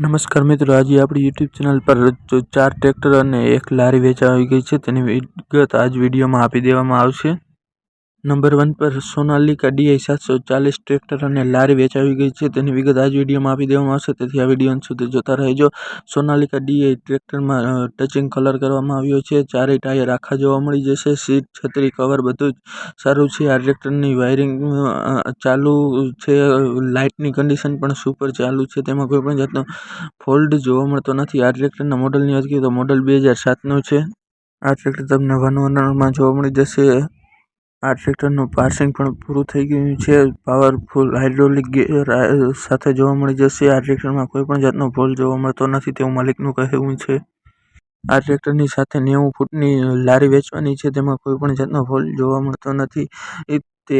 નમસ્કાર મિત્રો, આજે આપણી યુટ્યુબ ચેનલ પર ચાર ટ્રેક્ટર અને એક લારી વેચાઈ ગઈ છે, તેની વિગત આજ વિડીયોમાં આપી દેવામાં આવશે. નંબર વન પર સોનાલિકા ડીઆઈ સાતસો ચાલીસ ટ્રેક્ટર અને લારી વેચાવી ગઈ છે. તેની વિગત આજ વિડીયોમાં આપી દેવામાં આવશે. તેથી આ વીડિયો સુધી જોતા રહેજો. સોનાલિકા ડીઆઈ ટ્રેક્ટરમાં ટચિંગ કલર કરવામાં આવ્યો છે. ચારેય ટાયર આખા જોવા મળી જશે. સીટ, છત્રી, કવર બધું જ સારું છે. આ ટ્રેક્ટરની વાયરિંગ ચાલુ છે. લાઇટની કન્ડિશન પણ સુપર ચાલુ છે. તેમાં કોઈ પણ જાતનો ફોલ્ડ જોવા મળતો નથી. આ ટ્રેક્ટરના મોડલની વાત કરીએ તો મોડલ બે હજાર સાતનું છે. આ ટ્રેક્ટર તમને વન ઓનરમાં જોવા મળી જશે. આ ટ્રેક્ટરનું પાર્સિંગ પણ પૂરું થઈ ગયું છે. પાવરફુલ હાઇડ્રોલિક ગેર સાથે જોવા મળી જશે. આ ટ્રેક્ટરમાં કોઈ પણ જાતનો ફોલ જોવા મળતો નથી તેવું માલિકનું કહેવું છે. આ ટ્રેક્ટરની સાથે નેવું ફૂટની લારી વેચવાની છે. તેમાં કોઈ પણ જાતનો ફોલ જોવા મળતો નથી. તે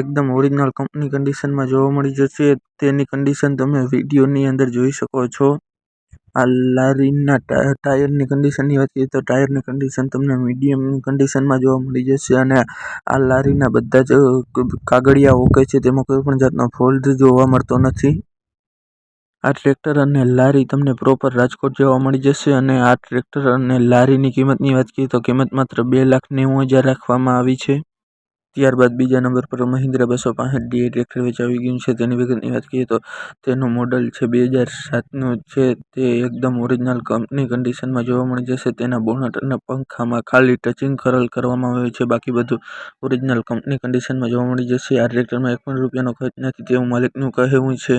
એકદમ ઓરિજિનલ કંપની કન્ડિશનમાં જોવા મળી જશે. તેની કન્ડિશન તમે વિડીયોની અંદર જોઈ શકો છો. આ લારીના ટાયરની કન્ડિશનની વાત કરીએ તો ટાયરની કન્ડિશન તમને મીડિયમ કન્ડિશનમાં જોવા મળી જશે અને આ લારીના બધા જ કાગળિયા ઓકે છે તેમાં કોઈ પણ જાતનો ફોલ્ટ જોવા મળતો નથી. આ ટ્રેક્ટર અને લારી તમને પ્રોપર રાજકોટ જોવા મળી જશે અને આ ટ્રેક્ટર અને લારીની કિંમતની વાત કરીએ તો કિંમત માત્ર બે લાખ નેવું હજાર રાખવામાં આવી છે. ત્યારબાદ બીજા નંબર પર મહિન્દ્રા બસો પાંસઠ ડીઆઈ ટ્રેક્ટર વેચાવી ગયું છે. તેની વિગતની વાત કરીએ તો તેનું મોડલ છે બે હજાર સાતનું છે. તે એકદમ ઓરિજિનલ કંપની કન્ડિશનમાં જોવા મળી જશે. તેના બોનટ અને પંખામાં ખાલી ટચિંગ કરલ કરવામાં આવ્યું છે. બાકી બધું ઓરિજિનલ કંપની કન્ડિશનમાં જોવા મળી જશે. આ ટ્રેક્ટરમાં એક પણ રૂપિયાનો ખર્ચ નથી. તેવું માલિકનું કહેવું છે.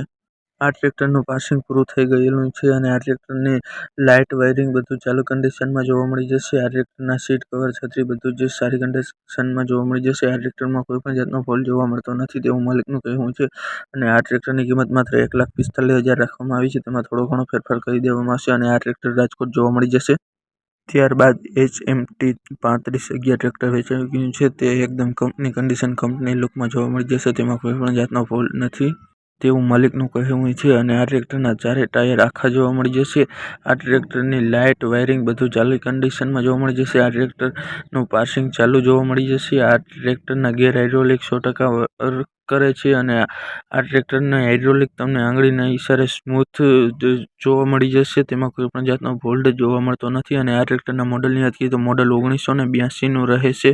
આ ટ્રેક્ટરનું પાસિંગ પૂરું થઈ ગયેલું છે અને આ ટ્રેક્ટરની લાઇટ વાયરિંગ બધું ચાલુ કન્ડિશનમાં જોવા મળી જશે. આ ટ્રેક્ટરના સીટ કવર, છત્રી બધું જ સારી કન્ડિશનમાં જોવા મળી જશે. આ ટ્રેક્ટરમાં કોઈ પણ જાતનો ફોલ્ટ જોવા મળતો નથી તેવું માલિકનું કહેવું છે અને આ ટ્રેક્ટરની કિંમત માત્ર એક લાખ પિસ્તાલીસ હજાર રાખવામાં આવી છે. તેમાં થોડો ઘણો ફેરફાર કરી દેવામાં આવશે અને આ ટ્રેક્ટર રાજકોટ જોવા મળી જશે. ત્યારબાદ એચ એમ ટી પાંત્રીસ અગિયાર ટ્રેક્ટર વેચાઈ ગયું છે. તે એકદમ કંપની કન્ડિશન કંપની લુકમાં જોવા મળી જશે. તેમાં કોઈ પણ જાતનો ફોલ્ટ નથી. તેવું માલિકનું કહેવું છે અને આ ટ્રેક્ટરના ચારે ટાયર આખા જોવા મળી જશે. આ ટ્રેક્ટરની લાઇટ, વાયરિંગ બધું ચાલુ કન્ડિશનમાં જોવા મળી જશે. આ ટ્રેક્ટરનું પાર્સિંગ ચાલુ જોવા મળી જશે. આ ટ્રેક્ટરના ગેર હાઇડ્રોલિક સો ટકા કરે છે અને આ ટ્રેક્ટરના હાઇડ્રોલિક તમને આંગળીના ઈશારે સ્મૂથ જોવા મળી જશે. તેમાં કોઈ પણ જાતનો ફોલ્ટ જોવા મળતો નથી અને આ ટ્રેક્ટરના મોડલની વાત કરીએ તો મોડલ ઓગણીસો ને બ્યાસીનું રહેશે.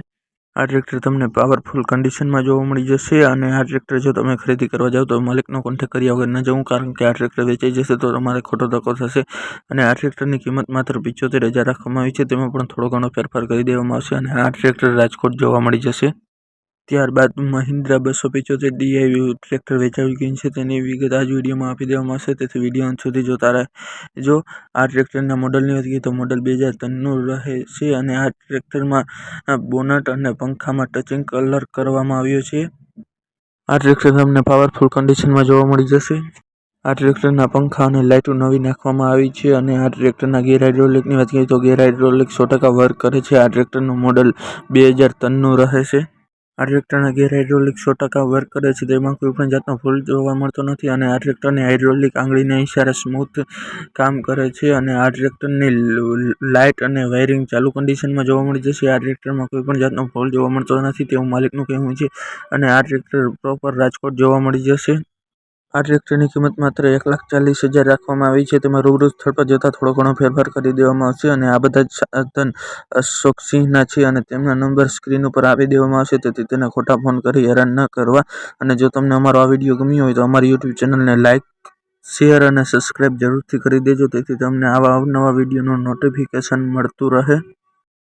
આ ટ્રેક્ટર તમને પાવરફુલ કન્ડિશનમાં જોવા મળી જશે અને આ ટ્રેક્ટર જો તમે ખરીદી કરવા જાઓ તો માલિકનો કોન્ટેક્ટ કર્યા વગર ન જવું, કારણ કે આ ટ્રેક્ટર વેચાઈ જશે તો તમારે ખોટો ધક્કો થશે. અને આ ટ્રેક્ટરની કિંમત માત્ર પિચોતેર હજાર રાખવામાં આવી છે, તેમાં પણ થોડો ઘણો ફેરફાર કરી દેવામાં આવશે અને આ ટ્રેક્ટર રાજકોટ જોવા મળી જશે. ત્યારબાદ મહિન્દ્રા બસો પિચોતેર ડીઆઈ ટ્રેક્ટર વેચાવી ગયું છે. તેની વિગત આ જ વિડીયોમાં આપી દેવામાં આવશે. તેથી વીડિયો અંત સુધી જોતા રહેજો આ ટ્રેક્ટરના મોડલની વાત કરીએ તો મોડલ બે હજાર ત્રણનું રહે છે અને આ ટ્રેક્ટરમાં બોનટ અને પંખામાં ટચિંગ કલર કરવામાં આવ્યો છે. આ ટ્રેક્ટર તમને પાવરફુલ કન્ડિશનમાં જોવા મળી જશે. આ ટ્રેક્ટરના પંખા અને લાઇટો નવી નાખવામાં આવી છે અને આ ટ્રેક્ટરના ગેર હાઇડ્રોલિકની વાત કરીએ તો ગેર હાઇડ્રોલિક સો ટકા વર્ક કરે છે. આ ટ્રેક્ટરનું મોડલ બે હજાર ત્રણનું રહે છે. આ ટ્રેક્ટરના ગેર હાઇડ્રોલિક સો ટકા વર્ક કરે છે. તેમાં કોઈ પણ જાતનો ફોલ્ટ જોવા મળતો નથી અને આ ટ્રેક્ટરની હાઇડ્રોલિક આંગળીના ઈશારે સ્મૂથ કામ કરે છે અને આ ટ્રેક્ટરની લાઇટ અને વાયરિંગ ચાલુ કન્ડિશનમાં જોવા મળી જશે. આ ટ્રેક્ટરમાં કોઈ પણ જાતનો ફોલ્ટ જોવા મળતો નથી. તેવું માલિકનું કહેવું છે અને આ ટ્રેક્ટર પ્રોપર રાજકોટ જોવા મળી જશે. આ ટ્રેક્ટરની કિંમત માત્ર એક લાખ ચાલીસ હજાર રાખવામાં આવી છે. તેમાં રૂબરૂ સ્થળ પર જતાં થોડો ઘણો ફેરફાર કરી દેવામાં આવશે અને આ બધા જ સાધન અશોક સિંહના છે અને તેમના નંબર સ્ક્રીન ઉપર આપી દેવામાં આવશે. તેથી તેને ખોટા ફોન કરી હેરાન ન કરવા. અને જો તમને અમારો આ વીડિયો ગમ્યો હોય તો અમારી યુટ્યુબ ચેનલને લાઇક શેર અને સબસ્ક્રાઈબ જરૂરથી કરી દેજો. તેથી તમને આવા અવનવા વિડીયોનું નોટિફિકેશન મળતું રહે.